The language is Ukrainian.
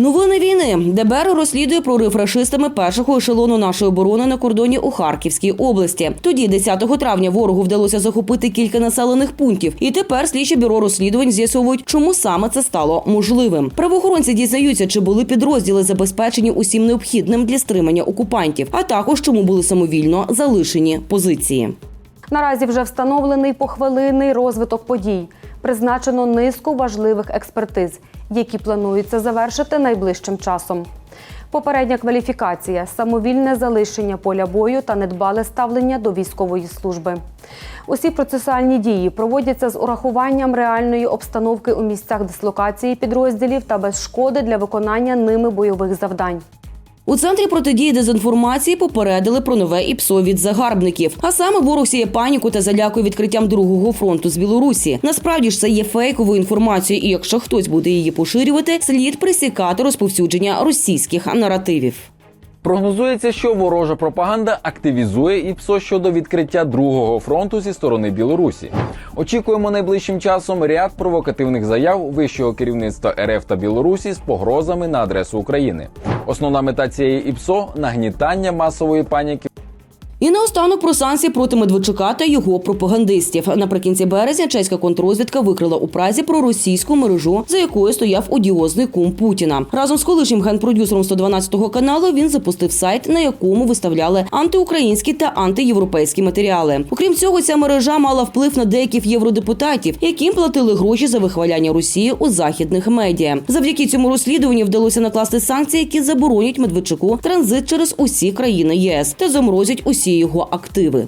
Новини війни ДБР розслідує прорив рашистами першого ешелону нашої оборони на кордоні у Харківській області. Тоді, 10 травня, ворогу вдалося захопити кілька населених пунктів, і тепер слідче бюро розслідувань з'ясовують, чому саме це стало можливим. Правоохоронці дізнаються, чи були підрозділи забезпечені усім необхідним для стримання окупантів, а також чому були самовільно залишені позиції. Наразі вже встановлений похвилинний розвиток подій. Призначено низку важливих експертиз, які планується завершити найближчим часом. Попередня кваліфікація, самовільне залишення поля бою та недбале ставлення до військової служби. Усі процесуальні дії проводяться з урахуванням реальної обстановки у місцях дислокації підрозділів та без шкоди для виконання ними бойових завдань. У центрі протидії дезінформації попередили про нове ІПСО від загарбників. А саме ворог сіє паніку та залякує відкриттям другого фронту з Білорусі. Насправді ж це є фейковою інформацією, і якщо хтось буде її поширювати, слід присікати розповсюдження російських наративів. Прогнозується, що ворожа пропаганда активізує ІПСО щодо відкриття другого фронту зі сторони Білорусі. Очікуємо найближчим часом ряд провокативних заяв вищого керівництва РФ та Білорусі з погрозами на адресу України. Основна мета цієї ІПСО нагнітання масової паніки. І наостанок про санкції проти Медведчука та його пропагандистів. Наприкінці березня чеська контрозвідка викрила у Празі проросійську мережу, за якою стояв одіозний кум Путіна. Разом з колишнім генпродюсером 112 каналу він запустив сайт, на якому виставляли антиукраїнські та антиєвропейські матеріали. Окрім цього, ця мережа мала вплив на деяких євродепутатів, яким платили гроші за вихваляння Росії у західних медіа. Завдяки цьому розслідуванню вдалося накласти санкції, які заборонять Медведчуку транзит через усі країни ЄС та заморозять усі його активи.